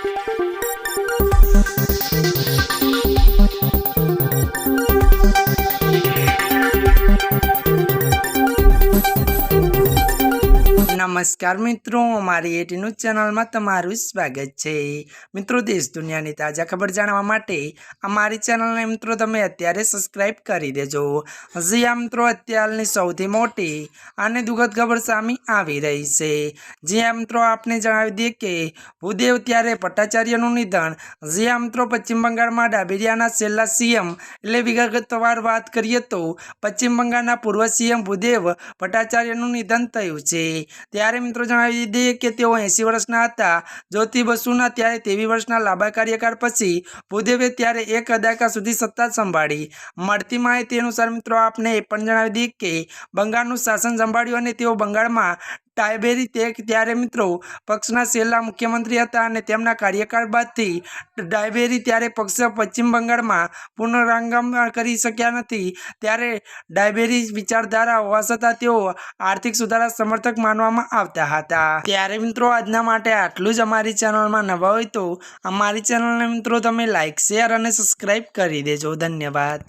Thank you. નમસ્કાર મિત્રો, અમારી એટી ન્યૂઝ ચેનલમાં તમારું સ્વાગત છે. મિત્રો, દેશ દુનિયાની તાજા ખબર જાણવા માટે અમારી ચેનલને મિત્રો તમે અત્યારે સબસ્ક્રાઇબ કરી દેજો. હજી આ મિત્રો, અત્યારની સૌથી મોટી અને દુઃખદ ખબર સામે આવી રહી છે. જે આ મિત્રો, આપને જણાવી દઈએ કે ભૂદેવ ત્યારે ભટ્ટાચાર્યનું નિધન. જે આ મિત્રો, પશ્ચિમ બંગાળમાં ડાબેરિયાના છેલ્લા સીએમ એટલે વિગતવાર વાત કરીએ તો પશ્ચિમ બંગાળના પૂર્વ સીએમ ભૂદેવ ભટ્ટાચાર્યનું નિધન થયું છે. ત્યારે મિત્રો જણાવી દીધી કે તેઓ એંસી વર્ષના હતા. જ્યોતિ બસુના ત્યારે તેવી વર્ષના લાંબા કાર્યકાળ પછી ભૂદેવે ત્યારે એક અદાયકા સુધી સત્તા સંભાળી. મળતી માહિતી અનુસાર મિત્રો આપને એ પણ જણાવી દીધી કે બંગાળનું શાસન સંભાળ્યું અને તેઓ બંગાળમાં ટાઈબેરી તે ત્યારે મિત્રો પક્ષના છેલ્લા મુખ્યમંત્રી હતા અને તેમના કાર્યકાળ બાદથી ડાયબેરી ત્યારે પક્ષ પશ્ચિમ બંગાળમાં પુનરાંગમ કરી શક્યા નથી. ત્યારે ડાયબેરી વિચારધારા હોવા છતાં તેઓ આર્થિક સુધારા સમર્થક માનવામાં આવતા હતા. ત્યારે મિત્રો આજના માટે આટલું જ અમારી ચેનલમાં નવા હોય તો અમારી ચેનલને મિત્રો તમે લાઇક શેર અને સબસ્ક્રાઈબ કરી દેજો. ધન્યવાદ.